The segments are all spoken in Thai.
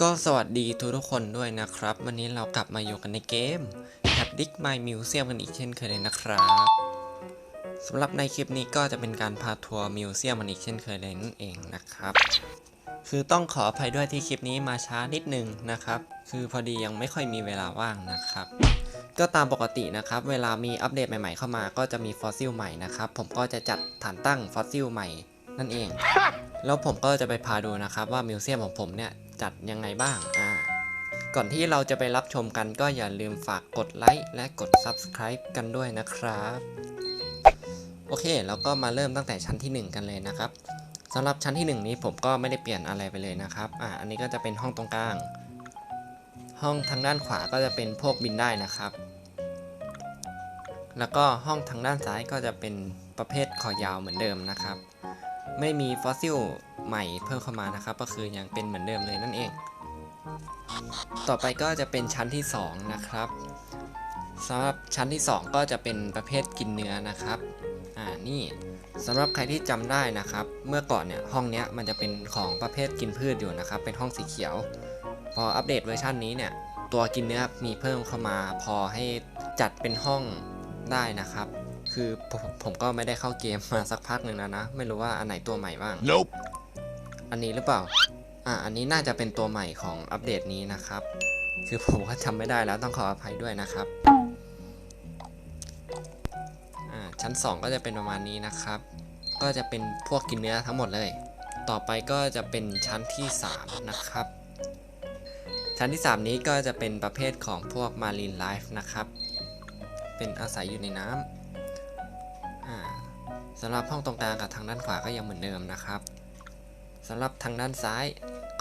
ก็สวัสดีทุกทุกคนด้วยนะครับ วันนี้เรากลับมาอยู่กันในเกม a d d i c My Museum กันอีกเช่นเคยเลยนะครับสำหรับในคลิปนี้ก็จะเป็นการพาทัวร์มิวเซียมกันอีกเช่นเคยเลยนั่นเองนะครับ คือต้องขออภัยด้วยที่คลิปนี้มาช้านิดนึงนะครับ คือพอดียังไม่ค่อยมีเวลาว่างนะครับก็ตามปกตินะครับ เวลามีอัปเดตใหม่ๆเข้ามาก็จะมีฟอสซิลใหม่นะครับ ผมก็จะจัดฐานตั้งฟอสซิลใหม่ นั่นเอง แล้วผมก็จะไปพาดูนะครับว่ามิวเซียมของผมเนี่ยจัดยังไงบ้างอ่าก่อนที่เราจะไปรับชมกันก็อย่าลืมฝากกดไลค์และกด Subscribe กันด้วยนะครับ โอเคแล้วก็มาเริ่มตั้งแต่ชั้นที่ 1 กันเลยนะครับสำหรับชั้นที่ 1 นี้ผมก็ไม่ได้เปลี่ยนอะไรไปเลยนะครับอ่าอันนี้ก็จะเป็นห้องตรงกลาง ห้องทางด้านขวาก็จะเป็นพวกบินได้นะครับ แล้วก็ห้องทางด้านซ้ายก็จะเป็นประเภทคอยาวเหมือนเดิมนะครับ ไม่มีฟอสซิลใหม่เพิ่มเข้ามานะครับ ก็คือยังเป็นเหมือนเดิมเลยนั่นเอง ต่อไปก็จะเป็นชั้นที่ 2 นะครับสำหรับชั้นที่ 2 ก็จะเป็นประเภทกินเนื้อนะครับอ่านี่สำหรับใครที่จำได้นะครับ เมื่อก่อนเนี่ยห้องเนี้ยมันจะเป็นของประเภทกินพืชอยู่นะครับ เป็นห้องสีเขียว พออัปเดตเวอร์ชันนี้เนี่ยตัวกินเนื้อมีเพิ่มเข้ามา พอให้จัดเป็นห้องได้นะครับ คือผมผมก็ไม่ได้เข้าเกมมาสักพักหนึ่งแล้วนะ ไม่รู้ว่าอันไหนตัวใหม่บ้าง Nope. อันนี้หรือเปล่า อ่า อันนี้น่าจะเป็นตัวใหม่ของอัปเดตนี้นะครับ คือผมก็จำไม่ได้แล้วต้องขออภัยด้วยนะครับ อ่า ชั้น 2 ก็จะเป็นประมาณนี้นะครับ ก็จะเป็นพวกกินเนื้อทั้งหมดเลย ต่อไปก็จะเป็นชั้นที่ 3 นะครับ ชั้นที่ 3 นี้ก็จะเป็นประเภทของพวก Marine Life นะครับ เป็นอาศัยอยู่ในน้ำอ่าสำหรับห้องตรงกลางกับทางด้านขวาก็ยังเหมือนเดิมนะครับสำหรับทางด้านซ้าย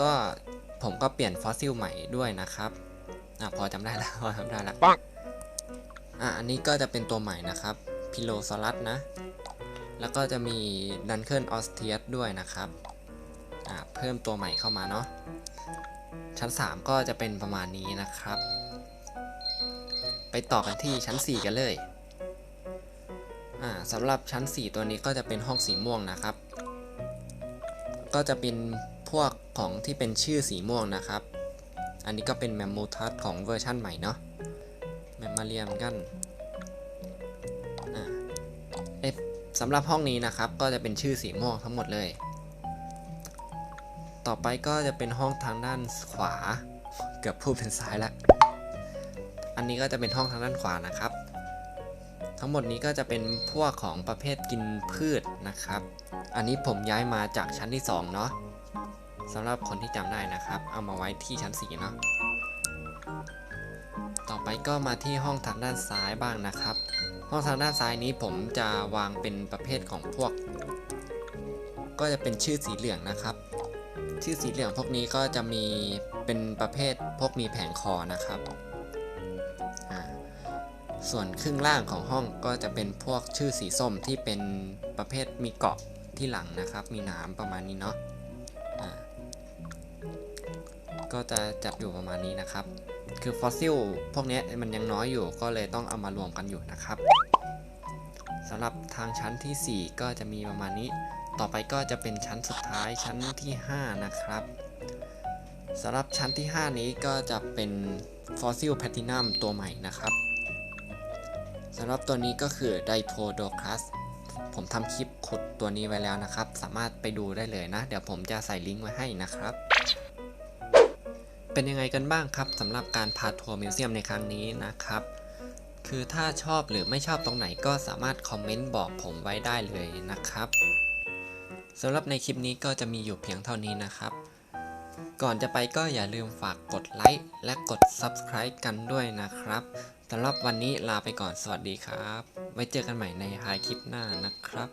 ก็ผมก็เปลี่ยนฟอสซิลใหม่ด้วยนะครับอะพอจำได้แล้วพอจำได้แล้วปังอะอันนี้ก็จะเป็นตัวใหม่นะครับพิโลซอรัสนะ แล้วก็จะมีดันเคิลออสเทียสด้วยนะครับอะเพิ่มตัวใหม่เข้ามาเนาะชั้น 3 ก็จะเป็นประมาณนี้นะครับ ไปต่อกันที่ชั้น 4 กันเลยอ่า สำหรับชั้น 4 ตัวนี้ก็จะเป็นห้องสีม่วงนะครับ ก็จะเป็นพวกของที่เป็นชื่อสีม่วงนะครับ อันนี้ก็เป็นแมมมูทัสของเวอร์ชั่นใหม่เนาะแมมมาเรียมกันสำหรับห้องนี้นะครับก็จะเป็นชื่อสีม่วงทั้งหมดเลย ต่อไปก็จะเป็นห้องทางด้านขวา เกือบพูดเป็นซ้ายแล้วอันนี้ก็จะเป็นห้องทางด้านขวานะครับ ทั้งหมดนี้ก็จะเป็นพวกของประเภทกินพืชนะครับ อันนี้ผมย้ายมาจากชั้นที่2เนาะสำหรับคนที่จำได้นะครับ เอามาไว้ที่ชั้น4เนาะต่อไปก็มาที่ห้องทางด้านซ้ายบ้างนะครับ ห้องทางด้านซ้ายนี้ผมจะวางเป็นประเภทของพวก ก็จะเป็นชื่อสีเหลืองนะครับ ชื่อสีเหลืองพวกนี้ก็จะมีเป็นประเภทพวกมีแผงคอนะครับ ส่วนครึ่งล่างของห้องก็จะเป็นพวกชื่อสีส้มที่เป็นประเภทมีเกาะที่หลังนะครับ มีหนามประมาณนี้เนาะก็จะจับอยู่ประมาณนี้นะครับ คือฟอสซิลพวกนี้มันยังน้อยอยู่ก็เลยต้องเอามารวมกันอยู่นะครับสำหรับทางชั้นทีสี่4 ก็จะมีประมาณนี้ ต่อไปก็จะเป็นชั้นสุดท้ายชั้นที่ 5 นะครับสำหรับชั้นที่ 5 นี้ก็จะเป็นฟอสซิลแพทินัมตัวใหม่นะครับ สำหรับตัวนี้ก็คือ Diplodocus ผมทำคลิปขุดตัวนี้ไว้แล้วนะครับ สามารถไปดูได้เลยนะ เดี๋ยวผมจะใส่ลิงก์ไว้ให้นะครับ เป็นยังไงกันบ้างครับสำหรับการพาทัวร์มิวเซียมในครั้งนี้นะครับ คือถ้าชอบหรือไม่ชอบตรงไหนก็สามารถคอมเมนต์บอกผมไว้ได้เลยนะครับสำหรับในคลิปนี้ก็จะมีอยู่เพียงเท่านี้นะครับ ก่อนจะไปก็อย่าลืมฝากกดไลค์และกด Subscribe กันด้วยนะครับ สำหรับวันนี้ลาไปก่อนสวัสดีครับ ไว้เจอกันใหม่ในท้ายคลิปหน้านะครับ